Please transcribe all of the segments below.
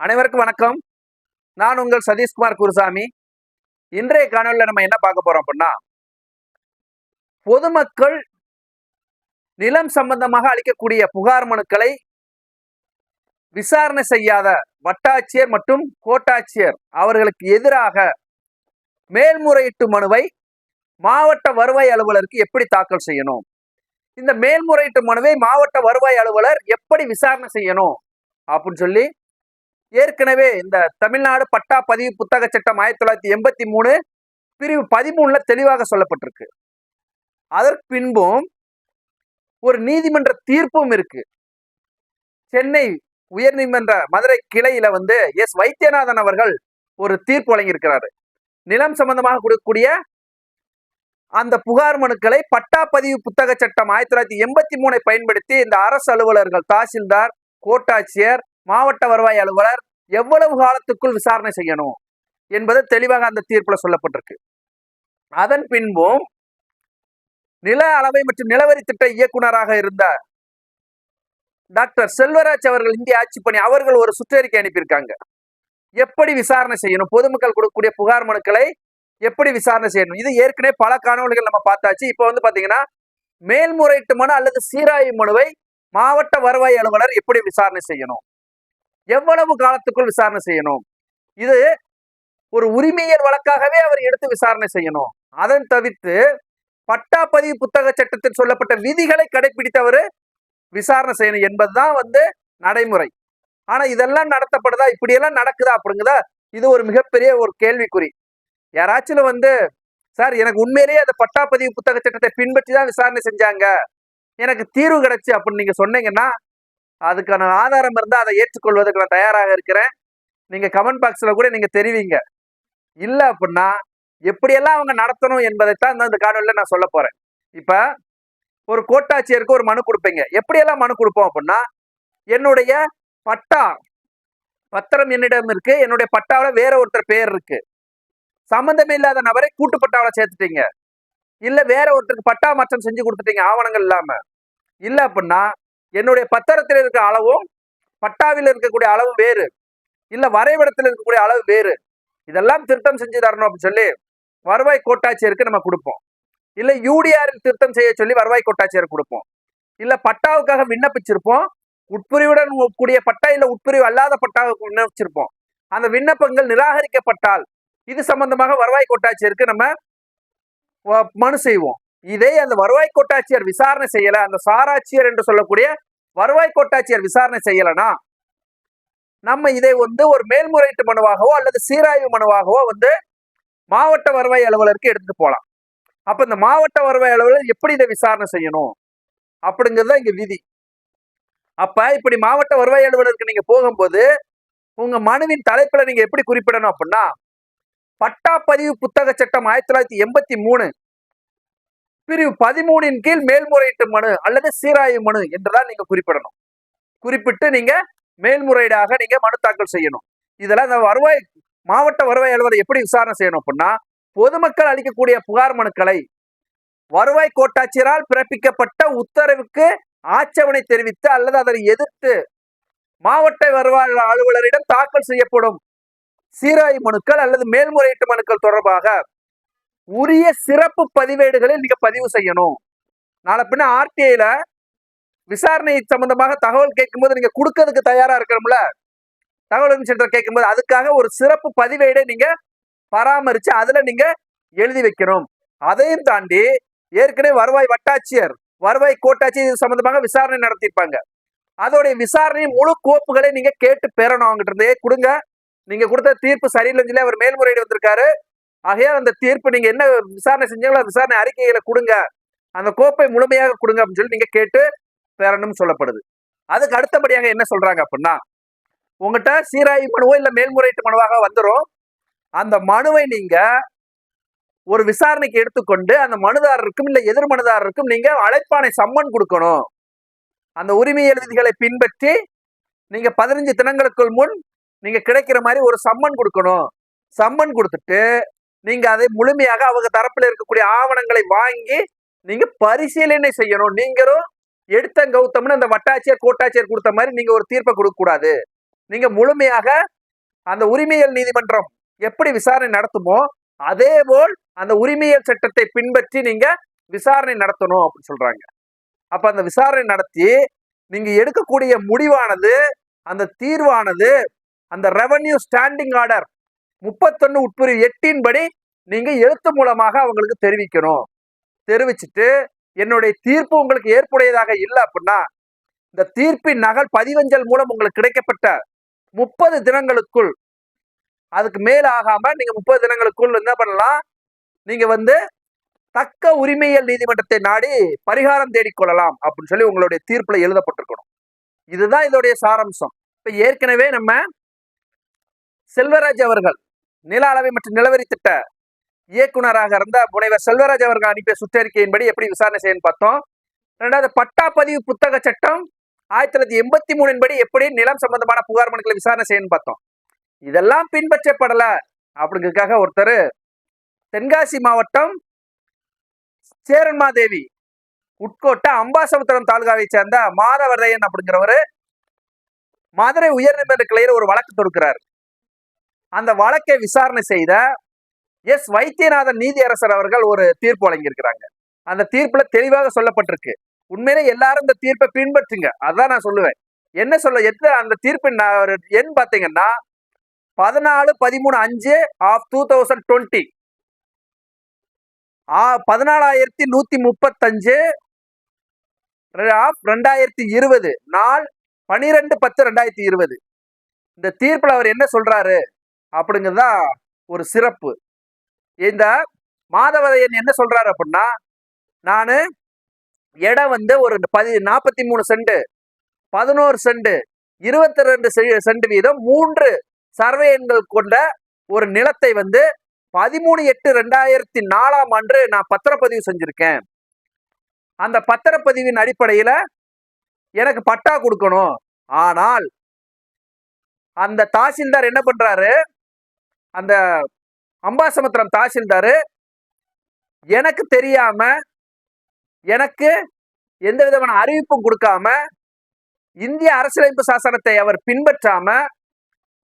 அனைவருக்கும் வணக்கம். நான் உங்கள் சதீஷ்குமார் குருசாமி. இன்றைய காணொலியில் நம்ம என்ன பார்க்க போறோம் அப்படின்னா பொதுமக்கள் நிலம் சம்பந்தமாக அளிக்கக்கூடிய புகார் மனுக்களை விசாரணை செய்யாத வட்டாட்சியர் மற்றும் கோட்டாட்சியர் அவர்களுக்கு எதிராக மேல்முறையீட்டு மனுவை மாவட்ட வருவாய் அலுவலருக்கு எப்படி தாக்கல் செய்யணும்? இந்த மேல்முறையீட்டு மனுவை மாவட்ட வருவாய் அலுவலர் எப்படி விசாரணை செய்யணும்? அப்படின்னு சொல்லி ஏற்கனவே இந்த தமிழ்நாடு பட்டா பதிவு புத்தக சட்டம் ஆயிரத்தி தொள்ளாயிரத்தி எண்பத்தி மூணு பிரிவு பதிமூணுல தெளிவாக சொல்லப்பட்டிருக்கு. அதற்கு பின்பும் ஒரு நீதிமன்ற தீர்ப்பும் இருக்கு. சென்னை உயர்நீதிமன்ற மதுரை கிளையில வந்து எஸ் வைத்தியநாதன் அவர்கள் ஒரு தீர்ப்பு வழங்கியிருக்கிறாரு. நிலம் சம்பந்தமாக கொடுக்கக்கூடிய அந்த புகார் மனுக்களை பட்டா பதிவு புத்தக சட்டம் ஆயிரத்தி தொள்ளாயிரத்தி எண்பத்தி மூணை பயன்படுத்தி இந்த அரசு அலுவலர்கள் தாசில்தார் கோட்டாட்சியர் மாவட்ட வருவாய் அலுவலர் எவ்வளவு காலத்துக்குள் விசாரணை செய்யணும் என்பது தெளிவாக அந்த தீர்ப்புல சொல்லப்பட்டிருக்கு. அதன் பின்பும் நில அளவை மற்றும் நிலவரி திட்ட இயக்குனராக இருந்த டாக்டர் செல்வராஜ் அவர்கள் இந்திய ஆட்சி பணி அவர்கள் ஒரு சுற்றறிக்கை அனுப்பியிருக்காங்க. எப்படி விசாரணை செய்யணும்? பொதுமக்கள் கொடுக்கக்கூடிய புகார் மனுக்களை எப்படி விசாரணை செய்யணும்? இது ஏற்கனவே பல காணொலிகள் நம்ம பார்த்தாச்சு. இப்போ வந்து பார்த்தீங்கன்னா மேல்முறையீட்டு மனு அல்லது சீராய்வு மனுவை மாவட்ட வருவாய் அலுவலர் எப்படி விசாரணை செய்யணும்? எவ்வளவு காலத்துக்குள் விசாரணை செய்யணும்? இது ஒரு உரிமையல் வழக்காகவே அவர் எடுத்து விசாரணை செய்யணும். அதன் தவிர்த்து பட்டா பதிவு புத்தக சட்டத்தில் சொல்லப்பட்ட விதிகளை கடைபிடித்து அவர் விசாரணை செய்யணும் என்பதுதான் வந்து நடைமுறை. ஆனா இதெல்லாம் நடத்தப்படுதா? இப்படியெல்லாம் நடக்குதா? அப்படிங்குதா? இது ஒரு மிகப்பெரிய ஒரு கேள்விக்குறி. யாராச்சும் வந்து சார் எனக்கு உண்மையிலேயே அந்த பட்டா பதிவு புத்தக சட்டத்தை பின்பற்றி தான் விசாரணை செஞ்சாங்க. எனக்கு தீர்வு கிடைச்சு அப்படின்னு நீங்க சொன்னீங்கன்னா அதுக்கான ஆதாரம் இருந்தால் அதை ஏற்றுக்கொள்வதற்கு நான் தயாராக இருக்கிறேன். நீங்கள் கமெண்ட் பாக்ஸில் கூட நீங்கள் தெரிவிங்க. இல்லை அப்படின்னா எப்படியெல்லாம் அவங்க நடத்தணும் என்பதைத்தான் இந்த- காணொலியில் நான் சொல்ல போகிறேன் இப்போ ஒரு கோட்டாட்சியருக்கு ஒரு மனு கொடுப்பீங்க. எப்படியெல்லாம் மனு கொடுப்போம் அப்படின்னா என்னுடைய பட்டா பத்திரம் என்னிடம் இருக்கு. என்னுடைய பட்டாவில் வேற ஒருத்தர் பேர் இருக்கு. சம்மந்தமே இல்லாத நபரை கூட்டு பட்டாவில் சேர்த்துட்டீங்க. இல்லை வேற ஒருத்தருக்கு பட்டா மாற்றம் செஞ்சு கொடுத்துட்டீங்க ஆவணங்கள் இல்லாமல் இல்லை அப்படின்னா என்னுடைய பத்திரத்தில் இருக்கிற அளவும் பட்டாவில் இருக்கக்கூடிய அளவு வேறு. இல்லை வரைபடத்தில் இருக்கக்கூடிய அளவு வேறு. இதெல்லாம் திருத்தம் செஞ்சு தரணும் அப்படின்னு சொல்லி வருவாய் கோட்டாட்சியருக்கு நம்ம கொடுப்போம். இல்லை யூடிஆரில் திருத்தம் செய்ய சொல்லி வருவாய் கோட்டாட்சியர் கொடுப்போம். இல்லை பட்டாவுக்காக விண்ணப்பிச்சிருப்போம். உட்பிரிவுடன் கூடிய பட்டா இல்லை உட்பிரிவு அல்லாத பட்டாவுக்கு விண்ணப்பிச்சிருப்போம். அந்த விண்ணப்பங்கள் நிராகரிக்கப்பட்டால் இது சம்பந்தமாக வருவாய் கோட்டாட்சியருக்கு நம்ம வ- மனு செய்வோம். இதே அந்த வருவாய் கோட்டாட்சியர் விசாரணை செய்யல அந்த சாராட்சியர் என்று சொல்லக்கூடிய வருவாய் கோட்டாட்சியர் விசாரணை செய்யலனா நம்ம இதை வந்து ஒரு மேல்முறையீட்டு மனுவாகவோ அல்லது சீராய்வு மனுவாகவோ வந்து மாவட்ட வருவாய் அலுவலருக்கு எடுத்துட்டு போகலாம் அப்ப இந்த மாவட்ட வருவாய் அலுவலர் எப்படி இதை விசாரணை செய்யணும்? அப்படிங்கிறது தான் இங்க விதி. அப்ப இப்படி மாவட்ட வருவாய் அலுவலருக்கு நீங்க போகும்போது உங்க மனுவின் தலைப்புல நீங்க எப்படி குறிப்பிடணும் அப்படின்னா பட்டா பதிவு புத்தக சட்டம் ஆயிரத்தி தொள்ளாயிரத்தி எண்பத்தி மூணு பிரிவு பதிமூணின் கீழ் மேல்முறையீட்டு மனு அல்லது சீராய்வு மனு என்றுதான் நீங்க குறிப்பிடணும். குறிப்பிட்டு நீங்க மேல்முறையீடாக நீங்க மனு தாக்கல் செய்யணும். இதெல்லாம் இந்த வருவாய் மாவட்ட வருவாய் அலுவலர் எப்படி விசாரணை செய்யணும் அப்படின்னா பொதுமக்கள் அளிக்கக்கூடிய புகார் மனுக்களை வருவாய் கோட்டாட்சியரால் பிறப்பிக்கப்பட்ட உத்தரவுக்கு ஆட்சேபனை தெரிவித்து அல்லது அதனை எதிர்த்து மாவட்ட வருவாய் அலுவலரிடம் தாக்கல் செய்யப்படும் சீராய் மனுக்கள் அல்லது மேல்முறையீட்டு மனுக்கள் தொடர்பாக உரிய சிறப்பு பதிவேடுகளில் நீங்க பதிவு செய்யணும். நாளை பின்ன ஆர்டிஐல விசாரணை சம்பந்தமாக தகவல் கேட்கும்போது நீங்க கொடுக்கறதுக்கு தயாரா இருக்கணும்ல? தகவல் சென்டர் கேட்கும்போது அதுக்காக ஒரு சிறப்பு பதிவேடை நீங்க பராமரிச்சு அதுல நீங்க எழுதி வைக்கணும். அதையும் தாண்டி ஏற்கனவே வருவாய் வட்டாட்சியர் வருவாய் கோட்டாட்சியர் இது சம்பந்தமாக விசாரணை நடத்தியிருப்பாங்க. அதோடைய விசாரணை முழு கோப்புகளை நீங்க கேட்டு பெறணும் அவங்ககிட்ட இருந்தே. கொடுங்க. நீங்க கொடுத்த தீர்ப்பு சரியில்லைன்னு சொல்லி அவர் மேல்முறையீடு வந்திருக்காரு. ஆகையால் அந்த தீர்ப்பு நீங்க என்ன விசாரணை செஞ்சீங்களோ அந்த விசாரணை அறிக்கைகளை கொடுங்க. அந்த கோப்பை முழுமையாக கொடுங்க அப்படின்னு சொல்லி நீங்க கேட்டு பெறணும்னு சொல்லப்படுது. அதுக்கு அடுத்தபடியாக என்ன சொல்றாங்க அப்படின்னா உங்ககிட்ட சீராய்வு மனுவோ இல்லை மேல்முறையீட்டு மனுவாக வந்துடும் அந்த மனுவை நீங்க ஒரு விசாரணைக்கு எடுத்துக்கொண்டு அந்த மனுதாரருக்கும் இல்லை எதிர் மனுதாரருக்கும் நீங்க அழைப்பானை சம்மன் கொடுக்கணும். அந்த உரிமையல் விதிகளை பின்பற்றி நீங்க பதினஞ்சு தினங்களுக்குள் முன் நீங்க கிடைக்கிற மாதிரி ஒரு சம்மன் கொடுக்கணும். சம்மன் கொடுத்துட்டு நீங்க அதை முழுமையாக அவங்க தரப்புல இருக்கக்கூடிய ஆவணங்களை வாங்கி நீங்க பரிசீலனை செய்யணும். நீங்களும் எடுத்த கௌதம்னு அந்த வட்டாட்சியர் கோட்டாட்சியர் கொடுத்த மாதிரி நீங்க ஒரு தீர்ப்பை கொடுக்க கூடாது. நீங்க முழுமையாக அந்த உரிமையல் நீதிமன்றம் எப்படி விசாரணை நடத்துமோ அதே போல் அந்த உரிமையல் சட்டத்தை பின்பற்றி நீங்க விசாரணை நடத்தணும் அப்படின்னு சொல்றாங்க. அப்ப அந்த விசாரணை நடத்தி நீங்க எடுக்கக்கூடிய முடிவானது அந்த தீர்வானது அந்த ரெவன்யூ ஸ்டாண்டிங் ஆர்டர் முப்பத்தொன்னு உட்பிரிவு எட்டின் படி நீங்க எழுத்து மூலமாக அவங்களுக்கு தெரிவிக்கணும். தெரிவிச்சுட்டு என்னுடைய தீர்ப்பு உங்களுக்கு ஏற்புடையதாக இல்லை அப்படின்னா இந்த தீர்ப்பின் நகல் பதிவஞ்சல் மூலம் உங்களுக்கு கிடைக்கப்பட்ட முப்பது தினங்களுக்குள் அதுக்கு மேல ஆகாம நீங்க முப்பது தினங்களுக்குள் என்ன பண்ணலாம்? நீங்க வந்து தக்க உரிமையல் நீதிமன்றத்தை நாடி பரிகாரம் தேடிக்கொள்ளலாம் அப்படின்னு சொல்லி உங்களுடைய தீர்ப்புல எழுதப்பட்டிருக்கணும். இதுதான் இதோடைய சாராம்சம். இப்ப ஏற்கனவே நம்ம செல்வராஜ் அவர்கள் நில அளவை மற்றும் நிலவரி திட்ட இயக்குனராக இருந்த முனைவர் செல்வராஜ் அவர்கள் அனுப்பிய சுற்றறிக்கையின்படி எப்படி விசாரணை செய்யணும்னு பார்த்தோம். ரெண்டாவது பட்டாப்பதிவு புத்தக சட்டம் ஆயிரத்தி தொள்ளாயிரத்தி எண்பத்தி மூணின் படி எப்படி நிலம் சம்பந்தமான புகார் மனுக்களை விசாரணை செய்யணும்னு பார்த்தோம். இதெல்லாம் பின்பற்றப்படல. அப்படிங்கிறதுக்காக ஒருத்தர் தென்காசி மாவட்டம் சேரன்மாதேவி உட்கோட்ட அம்பாசமுத்திரம் தாலுகாவை சேர்ந்த மாதவரையன் அப்படிங்கிறவரு மதுரை உயர்நீதிமன்ற கிளையில் ஒரு வழக்கு தொடுக்கிறார். அந்த வழக்கை விசாரணை செய்த எஸ். வைத்தியநாதன் நீதியரசர் அவர்கள் ஒரு தீர்ப்பு வழங்கியிருக்கிறாங்க. அந்த தீர்ப்புல தெளிவாக சொல்லப்பட்டிருக்கு. உண்மையிலே எல்லாரும் இந்த தீர்ப்பை பின்பற்றுங்க. அதான் நான் சொல்லுவேன். என்ன சொல்ல எத்தனை அந்த தீர்ப்பின் ந- எண் பார்த்தீங்கன்னா பதினாலு பதிமூணு அஞ்சு ஆஃப் டூ தௌசண்ட் டுவெண்ட்டி. பதினாலாயிரத்தி நூத்தி முப்பத்தஞ்சு ஆஃப் ரெண்டாயிரத்தி இருபது. நாள் பனிரெண்டு பத்து ரெண்டாயிரத்தி இருபது. இந்த தீர்ப்பில் அவர் என்ன சொல்றாரு? அப்படிங்கிறது ஒரு சிறப்பு. இந்த மாதவதையன் என்ன சொல்றாரு அப்படின்னா நான் இடம் வந்து ஒரு பதி நாற்பத்தி மூணு சென்ட் பதினோரு சென்ட் இருபத்தி ரெண்டு சென்ட் வீதம் மூன்று சர்வே எண்கள் கொண்ட ஒரு நிலத்தை வந்து பதிமூணு எட்டு ரெண்டாயிரத்தி நாலாம் ஆண்டு நான் பத்திரப்பதிவு செஞ்சுருக்கேன். அந்த பத்திரப்பதிவின் அடிப்படையில் எனக்கு பட்டா கொடுக்கணும். ஆனால் அந்த தாசில்தார் என்ன பண்ணுறாரு அந்த அம்பாசமுத்திரம் தாசில்தார். எனக்கு தெரியாம எனக்கு எந்த விதமான அறிவிப்பும் கொடுக்காம இந்திய அரசியலமைப்பு சாசனத்தை அவர் பின்பற்றாம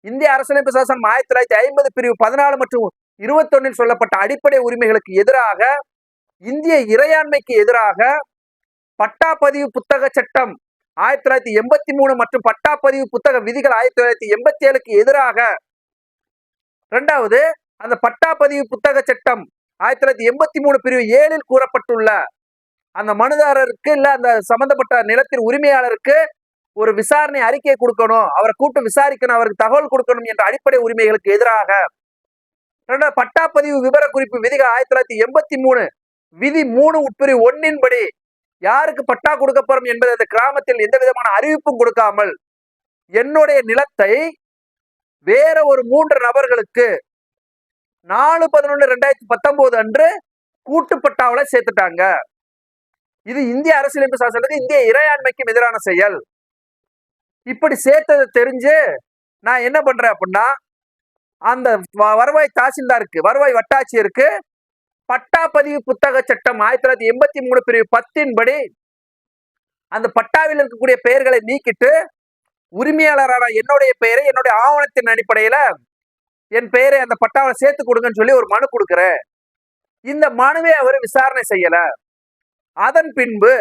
இந்திய அரசியலமைப்பு சாசனம் ஆயிரத்தி தொள்ளாயிரத்தி ஐம்பது பிரிவு பதினாலு மற்றும் இருபத்தொன்னில் சொல்லப்பட்ட அடிப்படை உரிமைகளுக்கு எதிராக இந்திய இறையாண்மைக்கு எதிராக பட்டாப்பதிவு புத்தக சட்டம் ஆயிரத்தி தொள்ளாயிரத்தி எண்பத்தி மூணு மற்றும் பட்டாப்பதிவு புத்தக விதிகள் ஆயிரத்தி தொள்ளாயிரத்தி எண்பத்தி ஏழுக்கு எதிராக ரெண்டாவது அந்த பட்டாப்பதிவு புத்தக சட்டம் ஆயிரத்தி தொள்ளாயிரத்தி எண்பத்தி மூணு பிரிவு ஏழில் கூறப்பட்டுள்ள அந்த மனுதாரருக்கு இல்ல அந்த சம்பந்தப்பட்ட நிலத்தின் உரிமையாளருக்கு ஒரு விசாரணை அறிக்கை கொடுக்கணும் அவரை கூட்டம் விசாரிக்கணும் அவருக்கு தகவல் கொடுக்கணும் என்ற அடிப்படை உரிமைகளுக்கு எதிராக. ரெண்டாவது பட்டாப்பதிவு விவர குறிப்பு விதிகள் ஆயிரத்தி தொள்ளாயிரத்தி எண்பத்தி மூணு விதி மூணு உட்பிரி ஒன்னின்படி யாருக்கு பட்டா கொடுக்கப்படும் என்பது அந்த கிராமத்தில் எந்த விதமான அறிவிப்பும் கொடுக்காமல் என்னுடைய நிலத்தை வேற ஒரு மூன்று நபர்களுக்கு நாலு பதினொன்று ரெண்டாயிரத்தி பத்தொன்பது அன்று கூட்டுப்பட்டாவில் சேர்த்துட்டாங்க. இது இந்திய அரசியலமைப்பு சாசனத்துக்கு இந்திய இறையாண்மைக்கும் எதிரான செயல். இப்படி சேர்த்ததை தெரிஞ்சு நான் என்ன பண்றேன் அப்படின்னா அந்த வ- வருவாய் தாசில்தாருக்கு வருவாய் வட்டாட்சியருக்கு பட்டாப்பதிவு புத்தக சட்டம் ஆயிரத்தி தொள்ளாயிரத்தி எண்பத்தி மூணு பிரிவு பத்தின் படி அந்த பட்டாவில் இருக்கக்கூடிய பெயர்களை நீக்கிட்டு உரிமையாளரான என்னுடைய பெயரை என்னுடைய ஆவணத்தின் அடிப்படையில என் பெயரை அந்த பட்டாவை சேர்த்து கொடுங்கன்னு சொல்லி ஒரு மனு கொடுக்குறேன். இந்த மனுவை அவர் விசாரணை செய்யல. அதன் பின்பு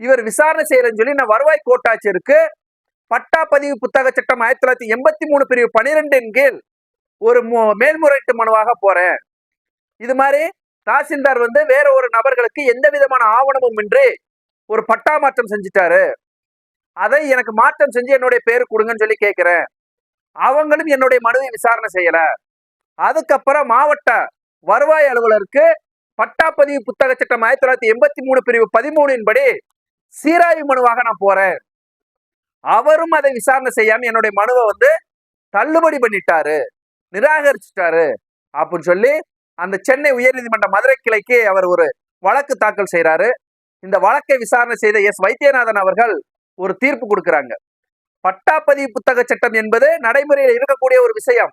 இவர் விசாரணை செய்யறேன்னு சொல்லி நான் வருவாய் கோட்டாட்சியருக்கு பட்டா பதிவு புத்தக சட்டம் ஆயிரத்தி தொள்ளாயிரத்தி எண்பத்தி மூணு பிரிவு பனிரெண்டின் கீழ் ஒரு மேல்முறையீட்டு மனுவாக போறேன். இது மாதிரி தாசில்தார் வந்து வேற ஒரு நபர்களுக்கு எந்த விதமான ஆவணமும் இன்றி ஒரு பட்டா மாற்றம் செஞ்சுட்டாரு. அதை எனக்கு மாற்றம் செஞ்சு என்னுடைய பேர் கொடுங்கன்னு சொல்லி கேட்கிறேன். அவங்களும் என்னுடைய மனுவை விசாரணை செய்யல. அதுக்கப்புறம் மாவட்ட வருவாய் அலுவலருக்கு பட்டாப்பதிவு புத்தக சட்டம் ஆயிரத்தி தொள்ளாயிரத்தி எண்பத்தி மூணு பிரிவு பதிமூணின் படி சீராய்வு மனுவாக நான் போறேன். அவரும் அதை விசாரணை செய்யாம என்னுடைய மனுவை வந்து தள்ளுபடி பண்ணிட்டாரு. நிராகரிச்சிட்டாரு. அப்படின்னு சொல்லி அந்த சென்னை உயர்நீதிமன்ற மதுரை கிளைக்கு அவர் ஒரு வழக்கு தாக்கல் செய்றாரு. இந்த வழக்கை விசாரணை செய்த எஸ் வைத்தியநாதன் அவர்கள் ஒரு தீர்ப்பு கொடுக்குறாங்க. பட்டாப்பதிவு புத்தக சட்டம் என்பது நடைமுறையில் இருக்கக்கூடிய ஒரு விஷயம்.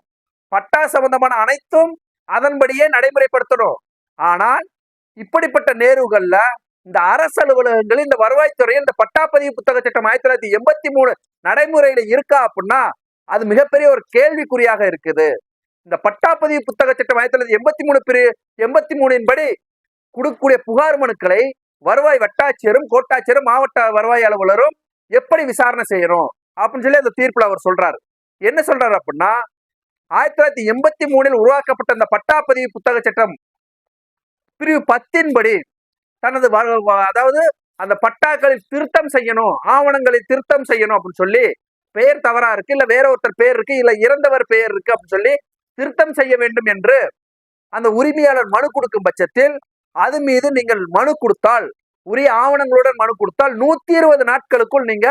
பட்டா சம்பந்தமான அனைத்தும் அதன்படியே நடைமுறைப்படுத்தணும். ஆனால் இப்படிப்பட்ட நேர்வுகள்ல இந்த அரசு அலுவலகங்கள் இந்த வருவாய்த்துறையில் இந்த பட்டாப்பதிவு புத்தக சட்டம் ஆயிரத்தி தொள்ளாயிரத்தி எண்பத்தி மூணு நடைமுறையில இருக்கா அப்படின்னா அது மிகப்பெரிய ஒரு கேள்விக்குறியாக இருக்குது. இந்த பட்டாப்பதிவு புத்தக சட்டம் ஆயிரத்தி தொள்ளாயிரத்தி எண்பத்தி மூணு பிரி எண்பத்தி மூணின் படி கொடுக்கக்கூடிய புகார் மனுக்களை வருவாய் வட்டாட்சியரும் கோட்டாட்சியரும் மாவட்ட வருவாய் அலுவலரும் எப்படி விசாரணை செய்யணும் அப்படின்னு சொல்லி அந்த தீர்ப்புல அவர் சொல்றாரு. என்ன சொல்றாரு அப்படின்னா ஆயிரத்தி தொள்ளாயிரத்தி எண்பத்தி மூணில் உருவாக்கப்பட்ட இந்த பட்டாப்பதிவு புத்தக சட்டம் பிரிவு பத்தின் படி தனது அதாவது அந்த பட்டாக்களில் திருத்தம் செய்யணும் ஆவணங்களை திருத்தம் செய்யணும் அப்படின்னு சொல்லி பெயர் தவறா இருக்கு இல்ல வேற ஒருத்தர் பெயர் இருக்கு இல்ல இறந்தவர் பெயர் இருக்கு அப்படின்னு சொல்லி திருத்தம் செய்ய வேண்டும் என்று அந்த உரிமையாளர் மனு கொடுக்கும் பட்சத்தில் அது மீது நீங்கள் மனு கொடுத்தால் உரிய ஆவணங்களுடன் மனு கொடுத்தால் நூத்தி இருபது நாட்களுக்குள் நீங்க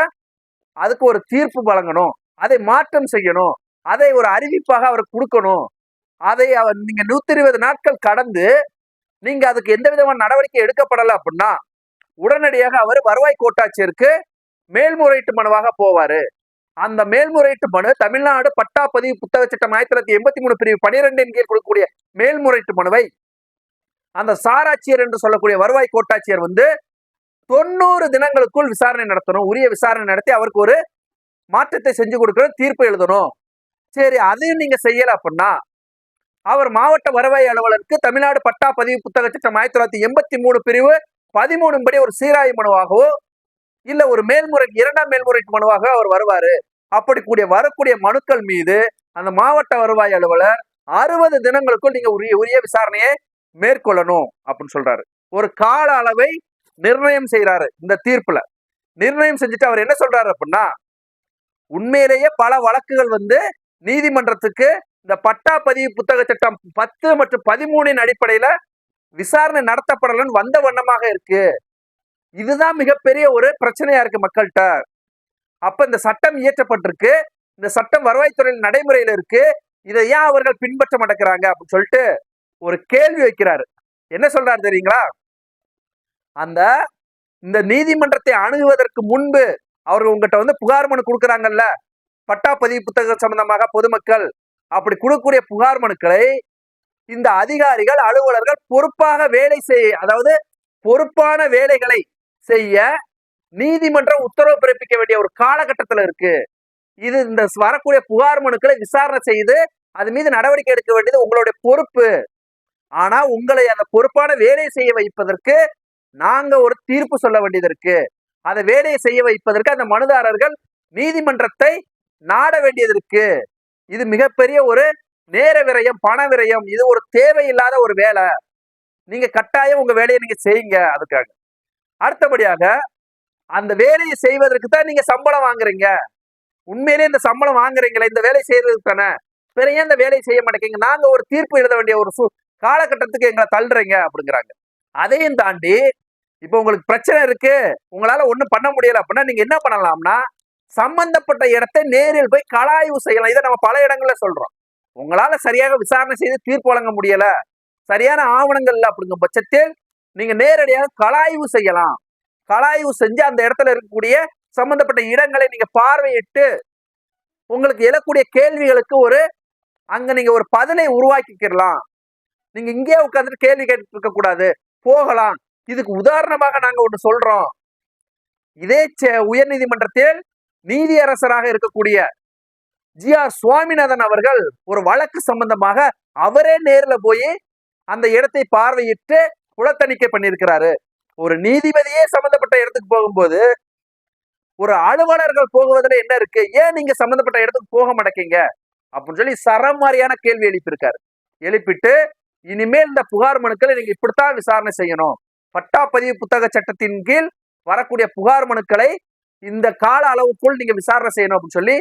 அதுக்கு ஒரு தீர்ப்பு வழங்கணும். அதை மாற்றம் செய்யணும். அதை ஒரு அறிவிப்பாக அவருக்கு கொடுக்கணும். அதை அவர் நீங்க நூத்தி இருபது நாட்கள் கடந்து நீங்க அதுக்கு எந்த விதமான நடவடிக்கை எடுக்கப்படலை அப்படின்னா உடனடியாக அவர் வருவாய் கோட்டாட்சியருக்கு மேல்முறையீட்டு மனுவாக போவாரு. அந்த மேல்முறையீட்டு மனு தமிழ்நாடு பட்டா பதிவு புத்தக சட்டம் ஆயிரத்தி தொள்ளாயிரத்தி எண்பத்தி மூணு பிரிவு பனிரெண்டின் கீழ் கொடுக்கக்கூடிய மேல்முறையீட்டு மனுவை அந்த சாராட்சியர் என்று சொல்லக்கூடிய வருவாய் கோட்டாட்சியர் வந்து தொண்ணூறு தினங்களுக்குள் விசாரணை நடத்தணும் உரிய விசாரணை நடத்தி அவருக்கு ஒரு மாற்றத்தை செஞ்சு கொடுக்கணும் தீர்ப்பு எழுதணும். சரி அதையும் நீங்க செய்யல அப்படின்னா அவர் மாவட்ட வருவாய் அலுவலருக்கு தமிழ்நாடு பட்டா பதிவு புத்தக சட்டம் ஆயிரத்தி தொள்ளாயிரத்தி எண்பத்தி மூணு பிரிவு பதிமூணு படி ஒரு சீராய் மனுவாகவோ இல்ல ஒரு மேல்முறை இரண்டாம் மேல்முறைக்கு மனுவாக அவர் வருவாரு. அப்படி கூடிய வரக்கூடிய மனுக்கள் மீது அந்த மாவட்ட வருவாய் அலுவலர் அறுபது தினங்களுக்குள் நீங்க உரிய உரிய விசாரணையை மேற்கொள்ளணும் அப்படின்னு சொல்றாரு. ஒரு கால அளவை நிர்ணயம் செய்யறாரு இந்த தீர்ப்புல. நிர்ணயம் செஞ்சுட்டு அவர் என்ன சொல்றாரு அப்படின்னா உண்மையிலேயே பல வழக்குகள் வந்து நீதிமன்றத்துக்கு இந்த பட்டா பதிவு புத்தக சட்டம் பத்து மற்றும் பதிமூணின் அடிப்படையில விசாரணை நடத்தப்படலன்னு வந்த வண்ணமாக இருக்கு. இதுதான் மிகப்பெரிய ஒரு பிரச்சனையா இருக்கு மக்கள்கிட்ட. அப்ப இந்த சட்டம் இயற்றப்பட்டிருக்கு. இந்த சட்டம் வருவாய்த்துறையில் நடைமுறையில இருக்கு. இதை ஏன் அவர்கள் பின்பற்ற மாட்டேங்கிறாங்க அப்படின்னு சொல்லிட்டு ஒரு கேள்வி வைக்கிறாரு. என்ன சொல்றாரு தெரியுங்களா? அந்த இந்த நீதிமன்றத்தை அணுகுவதற்கு முன்பு அவர்கள் உங்ககிட்ட வந்து புகார் மனு கொடுக்குறாங்கல்ல? பட்டா பதிவு புத்தகம் சம்பந்தமாக பொதுமக்கள் அப்படி கொடுக்கக்கூடிய புகார் மனுக்களை இந்த அதிகாரிகள் அலுவலர்கள் பொறுப்பாக வேலை செய்ய அதாவது பொறுப்பான வேலைகளை செய்ய நீதிமன்றம் உத்தரவு பிறப்பிக்க வேண்டிய ஒரு காலகட்டத்தில் இருக்கு. இது இந்த வரக்கூடிய புகார் மனுக்களை விசாரணை செய்து அது மீது நடவடிக்கை எடுக்க வேண்டியது உங்களுடைய பொறுப்பு. ஆனா உங்களை அந்த பொறுப்பான வேலையை செய்ய வைப்பதற்கு நாங்க ஒரு தீர்ப்பு சொல்ல வேண்டியது இருக்கு. அதை வேலையை செய்ய வைப்பதற்கு அந்த மனுதாரர்கள் நீதிமன்றத்தை நாட வேண்டியது இருக்கு. இது மிகப்பெரிய ஒரு நேர விரயம் பண விரயம். இது ஒரு தேவையில்லாத ஒரு வேலை. நீங்க கட்டாயம் உங்க வேலையை நீங்க செய்யுங்க அதுக்காக. அடுத்தபடியாக அந்த வேலையை செய்வதற்கு தான் நீங்க சம்பளம் வாங்குறீங்க. உண்மையிலே இந்த சம்பளம் வாங்குறீங்களே இந்த வேலை செய்யறதுக்கு தானே. பிற ஏன் இந்த வேலையை செய்ய மாட்டேங்க நாங்க ஒரு தீர்ப்பு எழுத வேண்டிய ஒரு சூ காலகட்டத்துக்கு எங்களை தள்ளுறீங்க அப்படிங்கிறாங்க. அதையும் தாண்டி இப்போ உங்களுக்கு பிரச்சனை இருக்கு உங்களால ஒன்றும் பண்ண முடியல அப்படின்னா நீங்க என்ன பண்ணலாம்னா சம்பந்தப்பட்ட இடத்தை நேரில் போய் கலாய்வு செய்யலாம். இதை நம்ம பல இடங்கள்ல சொல்றோம். உங்களால சரியாக விசாரணை செய்து தீர்ப்பு வழங்க முடியல. சரியான ஆவணங்கள் இல்லை அப்படிங்கும் பட்சத்தில் நீங்க நேரடியாக கலாய்வு செய்யலாம். கலாய்வு செஞ்சு அந்த இடத்துல இருக்கக்கூடிய சம்பந்தப்பட்ட இடங்களை நீங்க பார்வையிட்டு உங்களுக்கு எழக்கூடிய கேள்விகளுக்கு ஒரு அங்க நீங்க ஒரு பதிலை உருவாக்கிக்கிறலாம் நீங்க இங்கேயே உட்காந்துட்டு கேள்வி கேட்டு இருக்க கூடாது போகலாம். இதுக்கு உதாரணமாக நாங்க ஒண்ணு சொல்றோம். இதே உயர் நீதிமன்றத்தில் நீதியரசராக இருக்கக்கூடிய ஜி ஆர் சுவாமிநாதன் அவர்கள் ஒரு வழக்கு சம்பந்தமாக அவரே நேர்ல போய் அந்த இடத்தை பார்வையிட்டு குலத்தணிக்கை பண்ணியிருக்கிறாரு. ஒரு நீதிபதியே சம்பந்தப்பட்ட இடத்துக்கு போகும்போது ஒரு அலுவலர்கள் போகுவதுல என்ன இருக்கு? ஏன் நீங்க சம்பந்தப்பட்ட இடத்துக்கு போக மாட்டேங்க அப்படின்னு சொல்லி சரமாரியான கேள்வி எழுப்பியிருக்காரு. எழுப்பிட்டு இனிமேல் இந்த புகார் மனுக்களை நீங்க இப்படித்தான் விசாரணை செய்யணும். பட்டா பதிவு புத்தக சட்டத்தின் கீழ் வரக்கூடிய புகார் மனுக்களை இந்த கால அளவுக்குள் நீங்க விசாரணை செய்யணும் அப்படின்னு சொல்லி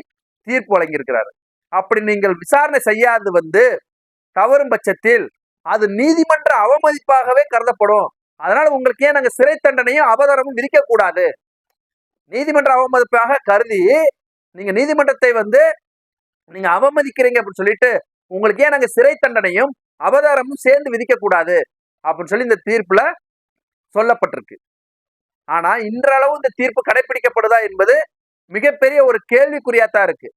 தீர்ப்பு வழங்கியிருக்கிறாரு. அப்படி நீங்கள் விசாரணை செய்யாது வந்து தவறும் பட்சத்தில் அது நீதிமன்ற அவமதிப்பாகவே கருதப்படும். அதனால உங்களுக்கு ஏன் நாங்க சிறை தண்டனையும் அவதாரமும் விதிக்க கூடாது நீதிமன்ற அவமதிப்பாக கருதி நீங்க நீதிமன்றத்தை வந்து நீங்க அவமதிக்கிறீங்க அப்படின்னு சொல்லிட்டு உங்களுக்கு ஏன் நாங்க சிறை தண்டனையும் அபதாரமும் சேர்ந்து விதிக்கக்கூடாது அப்படின்னு சொல்லி இந்த தீர்ப்புல சொல்லப்பட்டிருக்கு. ஆனா இன்றளவு இந்த தீர்ப்பு கடைபிடிக்கப்படுதா என்பது மிகப்பெரிய ஒரு கேள்விக்குறியாத்தான் இருக்கு.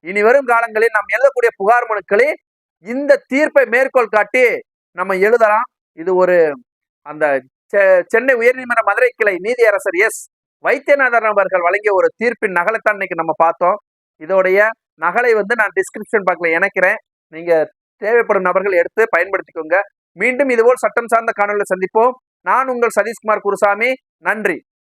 இனி வரும் காலங்களில் நாம் எழுதக்கூடிய புகார் மனுக்களில் இந்த தீர்ப்பை மேற்கோள் காட்டி நம்ம எழுதலாம். இது ஒரு அந்த செ- சென்னை உயர்நீதிமன்ற மதுரை கிளை நீதியரசர் எஸ். வைத்தியநாதன் அவர்கள் வழங்கிய ஒரு தீர்ப்பின் நகலைத்தான் இன்னைக்கு நம்ம பார்த்தோம். இதோடைய நகலை வந்து நான் டிஸ்கிரிப்ஷன் பாக்ஸ்ல இணைக்கிறேன். நீங்க தேவைப்படும் நபர்கள் எடுத்து பயன்படுத்திக்கோங்க. மீண்டும் இதுபோல் சட்டம் சார்ந்த காணொலியில் சந்திப்போம். நான் உங்கள் சதீஷ்குமார் குருசாமி. நன்றி.